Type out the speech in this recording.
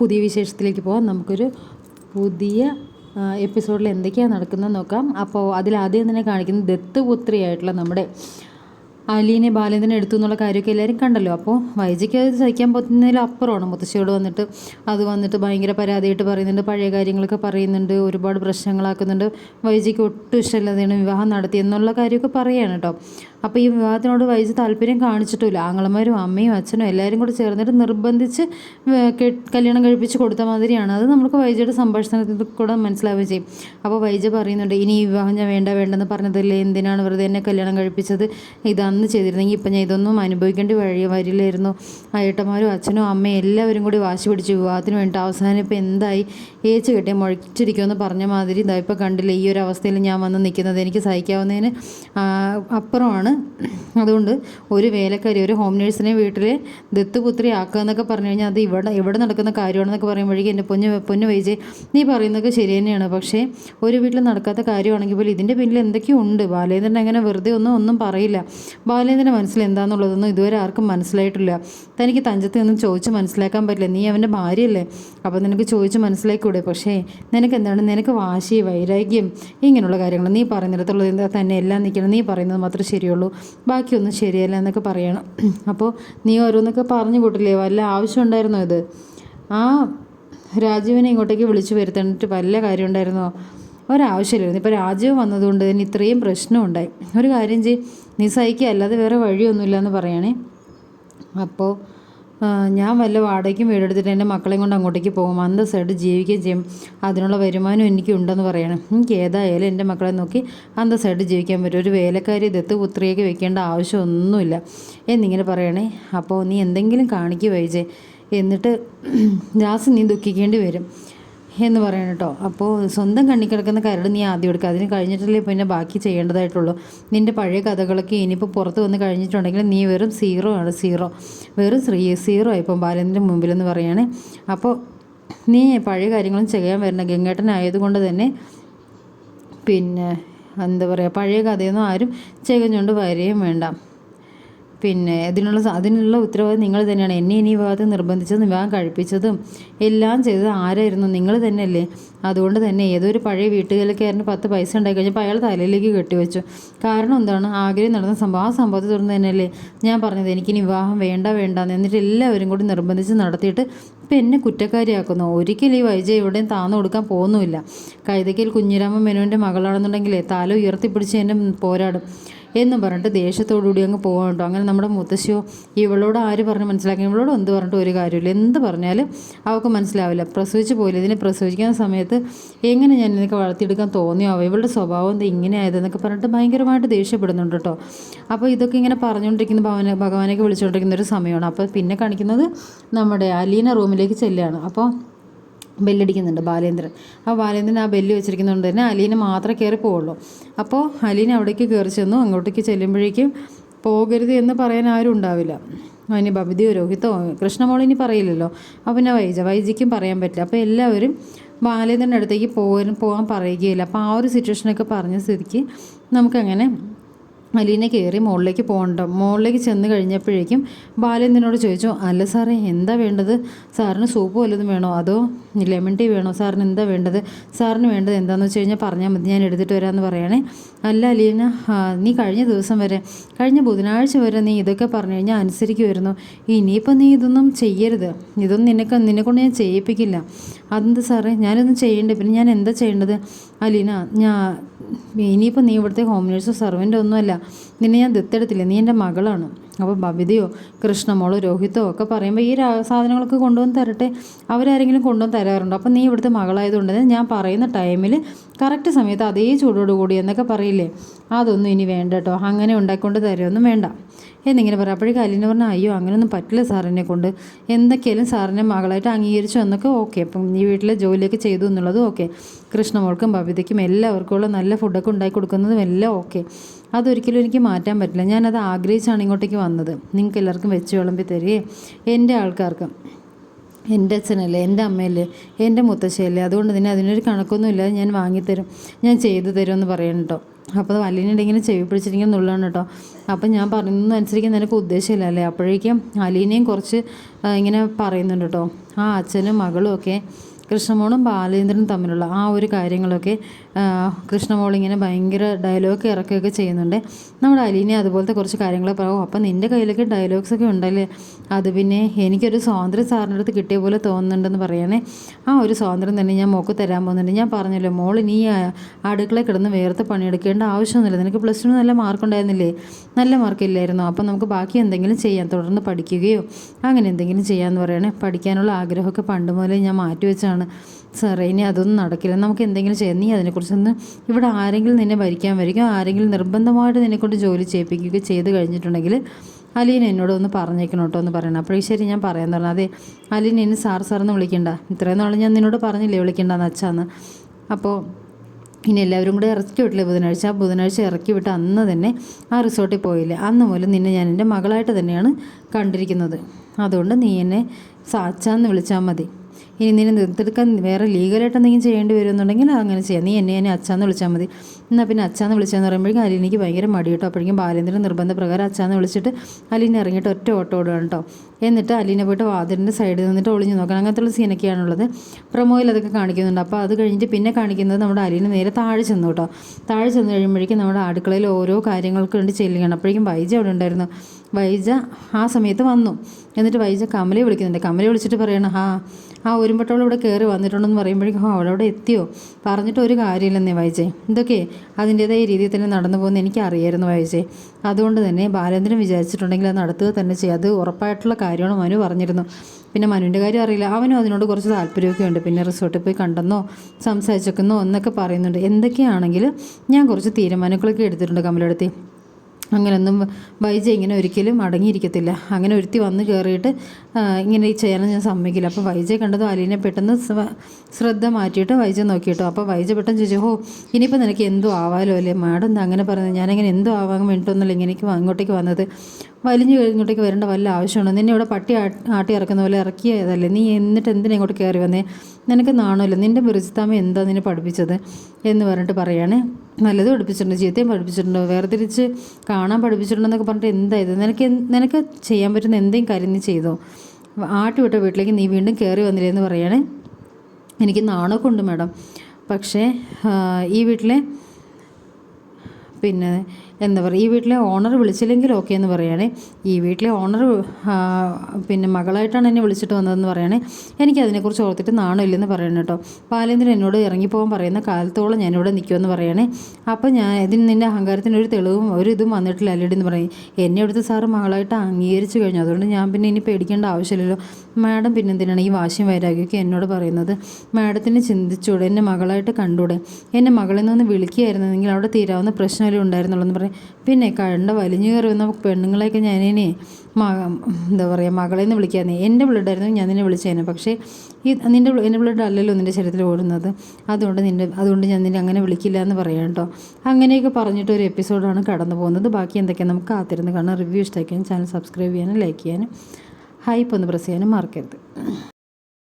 പുതിയ വിശേഷത്തിലേക്ക് പോകാം നമുക്കൊരു പുതിയ എപ്പിസോഡിൽ എന്തൊക്കെയാണ് നടക്കുന്നത് നോക്കാം. അപ്പോൾ അതിലാദ്യം തന്നെ കാണിക്കുന്നത് ദത്തുപുത്രിയായിട്ടുള്ള നമ്മുടെ അലീനെ ബാലേന്ദ്രനെ എടുത്തു എന്നുള്ള കാര്യമൊക്കെ എല്ലാവരും കണ്ടല്ലോ. അപ്പോൾ വൈജയ്ക്ക് അത് സഹിക്കാൻ പറ്റുന്നതിൽ അപ്പുറമാണ്. മുത്തശ്ശിയോട് വന്നിട്ട് അത് വന്നിട്ട് ഭയങ്കര പരാതിയായിട്ട് പറയുന്നുണ്ട്. പഴയ കാര്യങ്ങളൊക്കെ പറയുന്നുണ്ട്. ഒരുപാട് പ്രശ്നങ്ങളാക്കുന്നുണ്ട്. വൈജയ്ക്ക് ഒട്ടും ഇഷ്ടമില്ലാതെയാണ് വിവാഹം നടത്തി എന്നുള്ള കാര്യമൊക്കെ പറയുകയാണ് കേട്ടോ. അപ്പോൾ ഈ വിവാഹത്തിനോട് വൈജ് താല്പര്യം കാണിച്ചിട്ടില്ല ആങ്ങളമാരും അമ്മയും അച്ഛനും എല്ലാവരും കൂടി ചേർന്നിട്ട് നിർബന്ധിച്ച് കല്യാണം കഴിപ്പിച്ച് കൊടുത്ത മാതിരിയാണ്. അത് നമുക്ക് വൈജയുടെ സംഭാഷണത്തിൽ കൂടെ മനസ്സിലാവുകയും ചെയ്യും. അപ്പോൾ വൈജ പറയുന്നുണ്ട് ഇനി ഈ വിവാഹം ഞാൻ വേണ്ട വേണ്ടെന്ന് പറഞ്ഞതല്ലേ? എന്തിനാണ് വെറുതെ എന്നെ കല്യാണം കഴിപ്പിച്ചത്? ഇതാണ് അന്ന് ചെയ്തിരുന്നെങ്കിൽ ഇപ്പം ഞാൻ ഇതൊന്നും അനുഭവിക്കേണ്ടി വഴി വരില്ലായിരുന്നു ഏട്ടന്മാരും അച്ഛനും അമ്മയും എല്ലാവരും കൂടി വാശി പിടിച്ച് വിവാഹത്തിന് വേണ്ടി അവസാനം ഇപ്പം എന്തായി? ഏച്ച് കെട്ടിയ മുഴച്ചിരിക്കുമെന്ന് പറഞ്ഞ മാതിരി ഇതാ ഇപ്പം കണ്ടില്ല ഈ ഒരു അവസ്ഥയിൽ ഞാൻ വന്ന് നിൽക്കുന്നത്. എനിക്ക് സഹിക്കാവുന്നതിന് അപ്പുറമാണ്. അതുകൊണ്ട് ഒരു വേലക്കാരി ഒരു ഹോം നേഴ്സിനെ വീട്ടിൽ ദത്തുപുത്രി ആക്കുക എന്നൊക്കെ പറഞ്ഞു കഴിഞ്ഞാൽ അത് ഇവിടെ ഇവിടെ നടക്കുന്ന കാര്യമാണെന്നൊക്കെ പറയുമ്പോഴേക്കും എന്റെ പൊന്നു പൊന്നു വൈജയ് നീ പറയുന്നതൊക്കെ ശരി തന്നെയാണ്. പക്ഷേ ഒരു വീട്ടിൽ നടക്കാത്ത കാര്യമാണെങ്കിൽ പോലും ഇതിന്റെ പിന്നിൽ എന്തൊക്കെയോ ഉണ്ട്. ബാലേന്ദ്രൻ അങ്ങനെ വെറുതെ ഒന്നും ഒന്നും പറയില്ല. ബാലേന്ദ്രന്റെ മനസ്സിൽ എന്താണെന്നുള്ളതൊന്നും ഇതുവരെ ആർക്കും മനസ്സിലായിട്ടില്ല. തനിക്ക് തഞ്ചത്ത് നിന്നും ചോദിച്ച് മനസ്സിലാക്കാൻ പറ്റില്ല. നീ അവന്റെ ഭാര്യയല്ലേ? അപ്പോൾ നിനക്ക് ചോദിച്ച് മനസ്സിലാക്കൂടെ പക്ഷേ നിനക്ക് എന്താണ് നിനക്ക് വാശി വൈരാഗ്യം ഇങ്ങനെയുള്ള കാര്യങ്ങൾ. നീ പറയുന്നിടത്തുള്ളത് എന്താ? തന്നെ എല്ലാം നിൽക്കണം. നീ പറയുന്നത് മാത്രമേ ശരിയുള്ളൂ. ബാക്കിയൊന്നും ശരിയല്ല എന്നൊക്കെ പറയണം. അപ്പോൾ നീ ഓരോന്നൊക്കെ പറഞ്ഞു കൂട്ടില്ലേ? വല്ല ആവശ്യം ഉണ്ടായിരുന്നോ ഇത്? ആ രാജീവിനെ ഇങ്ങോട്ടേക്ക് വിളിച്ചു വരുത്തേണ്ടിട്ട് വല്ല കാര്യം ഉണ്ടായിരുന്നോ? ഒരാവശ്യമില്ലായിരുന്നു. ഇപ്പോൾ രാജീവ് വന്നതുകൊണ്ട് തന്നെ ഇത്രയും പ്രശ്നമുണ്ടായി. ഒരു കാര്യം ചെയ് നീ സഹിക്കുക അല്ലാതെ വേറെ വഴിയൊന്നുമില്ല എന്ന് പറയണേ. അപ്പോൾ ഞാൻ വല്ല വാടകയ്ക്കും വീടെടുത്തിട്ട് എന്റെ മക്കളെയും കൊണ്ട് അങ്ങോട്ടേക്ക് പോകും. അന്തസ്സായിട്ട് ജീവിക്കുകയും ചെയ്യും. അതിനുള്ള വരുമാനം എനിക്കുണ്ടെന്ന് പറയണം. എനിക്ക് ഏതായാലും എന്റെ മക്കളെ നോക്കി അന്തസ്സായിട്ട് ജീവിക്കാൻ പറ്റും. ഒരു വേലക്കാരി ദത്ത് പുത്രിയൊക്കെ വെക്കേണ്ട ആവശ്യമൊന്നുമില്ല. എന്നിങ്ങനെ പറയണേ. അപ്പോൾ നീ എന്തെങ്കിലും കാണിക്കുക വൈജേ എന്നിട്ട് ജാസ് നീ ദുഃഖിക്കേണ്ടി വരും. എന്ന് പറയണം കേട്ടോ. അപ്പോൾ സ്വന്തം കണ്ണി കിടക്കുന്ന കരട് നീ ആദ്യം എടുക്കുക അതിന് കഴിഞ്ഞിട്ടല്ലേ പിന്നെ ബാക്കി ചെയ്യേണ്ടതായിട്ടുള്ളൂ. നിന്റെ പഴയ കഥകളൊക്കെ ഇനിയിപ്പോൾ പുറത്ത് വന്ന് കഴിഞ്ഞിട്ടുണ്ടെങ്കിൽ നീ വെറും സീറോ ആണ്. സീറോ. വെറും ശ്രീ സീറോ ഇപ്പം ബാലന്റെ മുമ്പിലെന്ന് പറയുകയാണ് അപ്പോൾ നീ പഴയ കാര്യങ്ങളും ചെയ്യാൻ ഗംഗേട്ടൻ ഗംഗേട്ടനായതുകൊണ്ട് തന്നെ പിന്നെ എന്താ പറയുക പഴയ കഥയൊന്നും ആരും ചെയ്കഞ്ഞുകൊണ്ട് വരികയും വേണ്ട. പിന്നെ അതിനുള്ള അതിനുള്ള ഉത്തരവാദിത്വം നിങ്ങൾ തന്നെയാണ്. എന്നെ ഇനി വിവാഹത്തിൽ നിർബന്ധിച്ചതും വിവാഹം കഴിപ്പിച്ചതും എല്ലാം ചെയ്തത് ആരായിരുന്നു? നിങ്ങൾ തന്നെയല്ലേ? അതുകൊണ്ട് തന്നെ ഏതൊരു പഴയ വീട്ടുകാരന് പത്ത് പൈസ ഉണ്ടായി കഴിഞ്ഞപ്പോൾ അയാൾ തലയിലേക്ക് കെട്ടിവെച്ചു. കാരണം എന്താണ്? ആഗ്രഹം നടന്ന സംഭവം ആ സംഭവത്തെ തുടർന്ന് തന്നെയല്ലേ ഞാൻ പറഞ്ഞത്. എനിക്കിനി വിവാഹം വേണ്ട വേണ്ട എന്നിട്ട് എല്ലാവരും കൂടി നിർബന്ധിച്ച് നടത്തിയിട്ട് ഇപ്പം എന്നെ കുറ്റക്കാരിയാക്കുന്നു. ഒരിക്കലും ഈ വൈജയ് എവിടെയും താന്നു കൊടുക്കാൻ പോകുന്നുമില്ല. കൈതക്കിൽ കുഞ്ഞിരാമൻ മെനുവിന്റെ മകളാണെന്നുണ്ടെങ്കിലേ തല ഉയർത്തിപ്പിടിച്ച് എന്നെ പോരാടും. എന്ന് പറഞ്ഞിട്ട് ദേഷ്യത്തോടുകൂടി അങ്ങ് പോകാൻ കേട്ടോ. അങ്ങനെ നമ്മുടെ മുത്തശ്ശിയോ ഇവളോട് ആര് പറഞ്ഞ് മനസ്സിലാക്കി? ഇവളോട് എന്ത് പറഞ്ഞിട്ട് ഒരു കാര്യമില്ല എന്ത് പറഞ്ഞാലും അവൾക്ക് മനസ്സിലാവില്ല. പ്രസവിച്ച് പോയില്ല. ഇതിനെ പ്രസവിക്കുന്ന സമയത്ത് എങ്ങനെ ഞാൻ ഇതിനൊക്കെ വളർത്തിയെടുക്കാൻ തോന്നിയോ? ഇവളുടെ സ്വഭാവം എന്താ ഇങ്ങനെ ആയതെന്നൊക്കെ പറഞ്ഞിട്ട് ഭയങ്കരമായിട്ട് ദേഷ്യപ്പെടുന്നുണ്ട് കേട്ടോ. അപ്പോൾ ഇതൊക്കെ ഇങ്ങനെ പറഞ്ഞുകൊണ്ടിരിക്കുന്ന ഭവന ഭഗവാനൊക്കെ വിളിച്ചുകൊണ്ടിരിക്കുന്ന ഒരു സമയമാണ്. അപ്പോൾ പിന്നെ കാണിക്കുന്നത് നമ്മുടെ അലീന റൂമിലേക്ക് ചെല്ലുകയാണ്. അപ്പോൾ ബെല്ലടിക്കുന്നുണ്ട് ബാലേന്ദ്രൻ. ആ ബാലേന്ദ്രൻ ആ ബെല്ല് വെച്ചിരിക്കുന്നതുകൊണ്ട് തന്നെ അലീന മാത്രമേ കയറി പോവുള്ളൂ. അപ്പോൾ അലീന അവിടേക്ക് കയറി ചെന്നു. അങ്ങോട്ടേക്ക് ചെല്ലുമ്പോഴേക്കും പോകരുത് എന്ന് പറയാൻ ആരും ഉണ്ടാവില്ല. അതിന് ബബിതിയോ രോഹിതോ കൃഷ്ണമോളിനി പറയില്ലല്ലോ. അപ്പം പിന്നെ വൈജ വൈജിക്കും പറയാൻ പറ്റില്ല. അപ്പോൾ എല്ലാവരും ബാലേന്ദ്രന്റെ അടുത്തേക്ക് പോകാൻ പോകാൻ പറയുകയില്ല. അപ്പോൾ ആ ഒരു സിറ്റുവേഷനൊക്കെ പറഞ്ഞ സ്ഥിതിക്ക് നമുക്കങ്ങനെ അലീന കയറി മുകളിലേക്ക് പോകണ്ട മുകളിലേക്ക് ചെന്ന് കഴിഞ്ഞപ്പോഴേക്കും ബാലേന്ദ്രനോട് ചോദിച്ചു അല്ല സാറേ എന്താ വേണ്ടത്? സാറിന് സൂപ്പ് വല്ലതും വേണോ? അതോ ലെമൺ ടീ വേണോ? സാറിന് എന്താ വേണ്ടത്? സാറിന് വേണ്ടത് എന്താണെന്ന് വെച്ച് കഴിഞ്ഞാൽ പറഞ്ഞാൽ മതി ഞാൻ എടുത്തിട്ട് വരാമെന്ന് പറയണേ. അല്ല അലീന നീ കഴിഞ്ഞ ദിവസം വരെ കഴിഞ്ഞ ബുധനാഴ്ച വരെ നീ ഇതൊക്കെ പറഞ്ഞു കഴിഞ്ഞാൽ അനുസരിക്കുമായിരുന്നു ഇനിയിപ്പോൾ നീ ഇതൊന്നും ചെയ്യരുത്. ഇതൊന്നും നിനക്ക് നിന്നെക്കൊണ്ട് ഞാൻ ചെയ്യിപ്പിക്കില്ല. അതെന്ത് സാറേ? ഞാനൊന്നും ചെയ്യേണ്ടത് പിന്നെ ഞാൻ എന്താ ചെയ്യേണ്ടത്? അലീന ഞാൻ ഇനിയിപ്പോൾ നീ ഇവിടുത്തെ ഹോം നേഴ്സോ സെർവന്റോ ഒന്നുമല്ല. നിന്നെ ഞാൻ ദത്തെടുത്തില്ല. നീ എന്റെ മകളാണ്. അപ്പോൾ ബബിതയോ കൃഷ്ണമോളോ രോഹിതോ ഒക്കെ പറയുമ്പോൾ ഈ സാധനങ്ങളൊക്കെ കൊണ്ടുവന്ന് തരട്ടെ. അവരാരെങ്കിലും കൊണ്ടുവന്ന് തരാറുണ്ടോ? അപ്പോൾ നീ ഇവിടുത്തെ മകളായതുകൊണ്ട് ഞാൻ പറയുന്ന ടൈമിൽ കറക്റ്റ് സമയത്ത് അതേ ചൂടോടുകൂടി എന്നൊക്കെ പറയില്ലേ? അതൊന്നും ഇനി വേണ്ട കേട്ടോ. അങ്ങനെ ഉണ്ടാക്കിക്കൊണ്ട് തരുമൊന്നും വേണ്ട. എന്നിങ്ങനെ പറയാം. അപ്പോഴേക്കും അലീന പറഞ്ഞാൽ അയ്യോ അങ്ങനെയൊന്നും പറ്റില്ല സാറിനെ കൊണ്ട്. എന്തൊക്കെയാലും സാറിനെ മകളായിട്ട് അംഗീകരിച്ചു എന്നൊക്കെ ഓക്കെ. അപ്പം ഈ വീട്ടിലെ ജോലിയൊക്കെ ചെയ്തു എന്നുള്ളതും ഓക്കെ. കൃഷ്ണമോൾക്കും ബബിതയ്ക്കും എല്ലാവർക്കും ഉള്ള നല്ല ഫുഡൊക്കെ ഉണ്ടാക്കി കൊടുക്കുന്നതും എല്ലാം ഓക്കെ. അതൊരിക്കലും എനിക്ക് മാറ്റാൻ പറ്റില്ല. ഞാനത് ആഗ്രഹിച്ചാണ് ഇങ്ങോട്ടേക്ക് വന്നത്. നിങ്ങൾക്ക് എല്ലാവർക്കും വെച്ച് വിളമ്പി തരികയും എന്റെ ആൾക്കാർക്ക് എന്റെ അച്ഛനല്ലേ എന്റെ അമ്മയല്ലേ എന്റെ മുത്തശ്ശിയല്ലേ അതുകൊണ്ട് തന്നെ അതിനൊരു കണക്കൊന്നും ഇല്ലാതെ ഞാൻ വാങ്ങിത്തരും ഞാൻ ചെയ്തു തരും എന്ന് പറയണം കേട്ടോ അപ്പോൾ അലീനയുടെ ഇങ്ങനെ ചെവി പിടിച്ചിരിക്കുന്ന നുള്ളാണ് കേട്ടോ അപ്പം ഞാൻ പറയുന്നത് അനുസരിക്കാൻ നിനക്ക് ഉദ്ദേശമില്ല അല്ലേ? അപ്പോഴേക്കും അലീനയും കുറച്ച് ഇങ്ങനെ പറയുന്നുണ്ട് കേട്ടോ ആ അച്ഛനും മകളും ഒക്കെ കൃഷ്ണമോളും ബാലേന്ദ്രനും തമ്മിലുള്ള ആ ഒരു കാര്യങ്ങളൊക്കെ കൃഷ്ണമോൾ ഇങ്ങനെ ഭയങ്കര ഡയലോഗ് ഇറക്കുകയൊക്കെ ചെയ്യുന്നുണ്ട്. നമ്മുടെ അലീനെ അതുപോലത്തെ കുറച്ച് കാര്യങ്ങൾ പറയും അപ്പം നിന്റെ കയ്യിലൊക്കെ ഡയലോഗ്സൊക്കെ ഉണ്ടല്ലേ? അത് പിന്നെ എനിക്കൊരു സ്വാതന്ത്ര്യം സാറിന്റെ അടുത്ത് കിട്ടിയ പോലെ തോന്നുന്നുണ്ടെന്ന് പറയണേ. ആ ഒരു സ്വാതന്ത്ര്യം തന്നെ ഞാൻ മോക്ക് തരാൻ പോകുന്നുണ്ട്. ഞാൻ പറഞ്ഞല്ലോ മോൾ നീ അടുക്കളയിൽ കിടന്ന് വേർത്ത് പണിയെടുക്കേണ്ട ആവശ്യമൊന്നുമില്ല. നിനക്ക് പ്ലസ് ടു നല്ല മാർക്ക് ഉണ്ടായിരുന്നില്ലേ? നല്ല മാർക്കില്ലായിരുന്നു അപ്പം നമുക്ക് ബാക്കി എന്തെങ്കിലും ചെയ്യാം. തുടർന്ന് പഠിക്കുകയോ അങ്ങനെ എന്തെങ്കിലും ചെയ്യാമെന്ന് പറയണേ. പഠിക്കാനുള്ള ആഗ്രഹമൊക്കെ പണ്ട് മുതലേ ഞാൻ മാറ്റി വെച്ചാണ് സാറേ ഇനി അതൊന്നും നടക്കില്ല. നമുക്ക് എന്തെങ്കിലും ചെയ്യാം. നീ അതിനെക്കുറിച്ചൊന്ന് ഇവിടെ ആരെങ്കിലും നിന്നെ ഭരിക്കാൻ വരികയോ ആരെങ്കിലും നിർബന്ധമായിട്ട് നിന്നെക്കൊണ്ട് ജോലി ചെയ്യിപ്പിക്കുകയോ ചെയ്ത് കഴിഞ്ഞിട്ടുണ്ടെങ്കിൽ അലീൻ എന്നോട് ഒന്ന് പറഞ്ഞേക്കണം കേട്ടോ എന്ന് പറയണം. അപ്പോഴേ ശരി ഞാൻ പറയാൻ പറഞ്ഞു. അതെ അലീൻ എന്നെ സാർ സാറെന്ന് വിളിക്കണ്ട. ഇത്രയും നാളും ഞാൻ നിന്നോട് പറഞ്ഞില്ലേ വിളിക്കണ്ടെന്ന് അച്ഛാന്ന്. അപ്പോൾ ഇനി എല്ലാവരും കൂടെ ഇറക്കി വിട്ടില്ലേ ബുധനാഴ്ച? ആ ബുധനാഴ്ച ഇറക്കി വിട്ട് അന്ന് തന്നെ ആ റിസോർട്ടിൽ പോയില്ലേ? അന്ന് മുതൽ നിന്നെ ഞാൻ എന്റെ മകളായിട്ട് തന്നെയാണ് കണ്ടിരിക്കുന്നത്. അതുകൊണ്ട് നീ എന്നെ സാച്ചാന്ന് വിളിച്ചാൽ മതി. ഇനി നിന്നെ ദത്തെടുക്കാൻ വേറെ ലീഗലായിട്ട് എന്തെങ്കിലും ചെയ്യേണ്ടി വരുമെന്നുണ്ടെങ്കിൽ അങ്ങനെ ചെയ്യാം. നീ എന്നെ എന്നെ അച്ഛാന്ന് വിളിച്ചാൽ മതി. എന്നാൽ പിന്നെ അച്ഛാന്ന് വിളിച്ചാന്ന് പറയുമ്പോഴേക്കും അലീനയ്ക്ക് ഭയങ്കര മടി കേട്ടോ. അപ്പോഴേക്കും ബാലേന്ദ്രൻ നിർബന്ധ പ്രകാരം അച്ഛാന്ന് വിളിച്ചിട്ട് അലീന ഇറങ്ങിയിട്ട് ഒറ്റ ഓട്ടോ ഓടുകയാണ് കേട്ടോ. എന്നിട്ട് അലീന പോയിട്ട് വാതിലിന്റെ സൈഡിൽ നിന്നിട്ട് ഒളിഞ്ഞു നോക്കണം. അങ്ങനത്തെ ഉള്ള സീനൊക്കെയാണുള്ളത്. പ്രൊമോയിൽ അതൊക്കെ കാണിക്കുന്നുണ്ട്. അപ്പോൾ അത് കഴിഞ്ഞിട്ട് പിന്നെ കാണിക്കുന്നത് നമ്മുടെ അലീന നേരെ താഴെ ചെന്നു കേട്ടോ. താഴെ ചെന്ന് കഴിയുമ്പോഴേക്കും നമ്മുടെ അടുക്കളയിൽ ഓരോ കാര്യങ്ങൾക്ക് വേണ്ടി ചെല്ലുകയാണ്. അപ്പോഴേക്കും വൈജ അവിടെ ഉണ്ടായിരുന്നു. വൈജ ആ സമയത്ത് വന്നു. എന്നിട്ട് വൈജ കമലയെ വിളിക്കുന്നുണ്ട്. കമലയെ വിളിച്ചിട്ട് പറയണം ആ ആ ഒരുമ്പട്ടവൾ ഇവിടെ കയറി വന്നിട്ടുണ്ടെന്ന് പറയുമ്പോഴേക്കും അവളവിടെ എത്തിയോ? പറഞ്ഞിട്ട് ഒരു കാര്യമില്ലെന്നേ വായിച്ചേ ഇതൊക്കെ അതിന്റേതായ രീതിയിൽ തന്നെ നടന്നു പോകുന്ന എനിക്ക് അറിയായിരുന്നു വായിച്ചേ അതുകൊണ്ട് തന്നെ ബാലേന്ദ്രൻ വിചാരിച്ചിട്ടുണ്ടെങ്കിൽ അത് നടത്തുക തന്നെ ചെയ്യും. അത് ഉറപ്പായിട്ടുള്ള കാര്യമാണ് മനു പറഞ്ഞിരുന്നു. പിന്നെ മനുവിന്റെ കാര്യം അറിയില്ല. അവനും അതിനോട് കുറച്ച് താല്പര്യമൊക്കെ ഉണ്ട്. പിന്നെ റിസോർട്ടിൽ പോയി കണ്ടെന്നോ സംസാരിച്ചേക്കുന്നോ എന്നൊക്കെ പറയുന്നുണ്ട്. എന്തൊക്കെയാണെങ്കിലും ഞാൻ കുറച്ച് തീരുമാനങ്ങളൊക്കെ എടുത്തിട്ടുണ്ട് കമലെടുത്തി. അങ്ങനെയൊന്നും വൈജ ഇങ്ങനെ ഒരിക്കലും അടങ്ങിയിരിക്കത്തില്ല അങ്ങനെ ഒരുത്തി വന്ന് കയറിയിട്ട് ഇങ്ങനെ ഈ ചെയ്യാനും ഞാൻ സമ്മതിക്കില്ല. അപ്പോൾ വൈജയെ കണ്ടതും അലീനെ പെട്ടെന്ന് ശ്രദ്ധ മാറ്റിയിട്ട് വൈജ നോക്കിയിട്ടു. അപ്പോൾ വൈജ പെട്ടെന്ന് ചോദിച്ചു ഹോ ഇനിയിപ്പോൾ നിനക്ക് എന്തോ ആവാലോ അല്ലേ? മാഡം എന്താ അങ്ങനെ പറയുന്നത്? ഞാനങ്ങനെ എന്തോ ആവാൻ വേണ്ടിയിട്ടൊന്നുമില്ല ഇങ്ങനെയൊക്കെ അങ്ങോട്ടേക്ക് വന്നത്. വലിഞ്ഞു കഴിഞ്ഞോട്ടേക്ക് വരേണ്ട വല്ല ആവശ്യമുണ്ടോ? നിന്നെ ഇവിടെ പട്ടി ആട്ടി ഇറക്കുന്ന പോലെ ഇറക്കിയതല്ലേ? നീ എന്നിട്ട് എന്തിനാ ഇങ്ങോട്ട് കയറി വന്നേ? നിനക്ക് നാണമല്ലോ. നിന്റെ ബിറുജിത്താമ എന്താ നിന്നെ പഠിപ്പിച്ചത് എന്ന് പറഞ്ഞിട്ട് പറയാണ്. നല്ലത് പഠിപ്പിച്ചിട്ടുണ്ട് ചീത്തയും പഠിപ്പിച്ചിട്ടുണ്ട്. വേർതിരിച്ച് കാണാൻ പഠിപ്പിച്ചിട്ടുണ്ടെന്നൊക്കെ പറഞ്ഞിട്ട് എന്താ ഇത്? നിനക്ക് നിനക്ക് ചെയ്യാൻ പറ്റുന്ന എന്തെങ്കിലും കാര്യം നീ ചെയ്തോ? ആട്ടി വിട്ട വീട്ടിലേക്ക് നീ വീണ്ടും കയറി വന്നില്ലേ എന്ന് പറയാണ്. എനിക്ക് നാണമൊക്കെ ഉണ്ട് മാഡം. പക്ഷേ ഈ വീട്ടിലെ പിന്നെ എന്താ പറയുക ഈ വീട്ടിലെ ഓണർ വിളിച്ചില്ലെങ്കിൽ ഓക്കെ എന്ന് പറയുകയാണേ. ഈ വീട്ടിലെ ഓണർ പിന്നെ മകളായിട്ടാണ് എന്നെ വിളിച്ചിട്ട് വന്നതെന്ന് പറയുകയാണെ. എനിക്ക് അതിനെക്കുറിച്ച് ഓർത്തിട്ട് നാണമില്ലെന്ന് പറയണം കേട്ടോ. ബാലേന്ദ്രൻ എന്നോട് ഇറങ്ങിപ്പോകാൻ പറയുന്ന കാലത്തോളം ഞാനിവിടെ നിൽക്കുമെന്ന് പറയണേ അപ്പോൾ ഞാൻ ഇതിന് നിന്റെ അഹങ്കാരത്തിന് ഒരു തെളിവും ഒരു ഇതും വന്നിട്ടില്ല അല്ലേ എന്ന് പറയും. എന്നെ അടുത്ത് സാറ് മകളായിട്ട് അംഗീകരിച്ചു കഴിഞ്ഞു. അതുകൊണ്ട് ഞാൻ പിന്നെ ഇനി പേടിക്കേണ്ട ആവശ്യമില്ലല്ലോ. മാഡം പിന്നെ എന്തിനാണ് ഈ വാശിയും വൈരാഗ്യമൊക്കെ എന്നോട് പറയുന്നത്? മാഡത്തിന് ചിന്തിച്ചൂടെ എന്നെ മകളായിട്ട് കണ്ടൂടെ? എന്നെ മകളിൽ നിന്ന് വിളിക്കുകയായിരുന്നെങ്കിൽ അവിടെ തീരാവുന്ന പ്രശ്നമല്ലേ ഉണ്ടായിരുന്നുള്ളൂ എന്ന് പറയും. പിന്നെ കണ്ട വലിഞ്ഞു കയറി വന്ന പെണ്ണുങ്ങളെയൊക്കെ ഞാനിനി മക എന്താ പറയുക മകളെ നിന്ന് വിളിക്കാന്നേ. എന്റെ ബ്ലഡ് ആയിരുന്നു ഞാൻ നിന്നെ വിളിച്ചേനെ. പക്ഷേ ഈ നിന്റെ എന്റെ ബ്ലഡ് അല്ലല്ലോ നിന്റെ ശരീരത്തിൽ ഓടുന്നത്. അതുകൊണ്ട് നിന്റെ അതുകൊണ്ട് ഞാൻ നിന്നെ അങ്ങനെ വിളിക്കില്ല എന്ന് പറയാം കേട്ടോ. അങ്ങനെയൊക്കെ പറഞ്ഞിട്ട് ഒരു എപ്പിസോഡാണ് കടന്നു പോകുന്നത്. ബാക്കി എന്തൊക്കെയാണ് നമുക്ക് കാത്തിരുന്ന് കാണാം. റിവ്യൂ ഇഷ്ടമാക്കിയാലും ചാനൽ സബ്സ്ക്രൈബ് ചെയ്യാനും ലൈക്ക് ചെയ്യാനും ഹൈപ്പ് ഒന്ന് പ്രസ് ചെയ്യാനും മറക്കരുത്.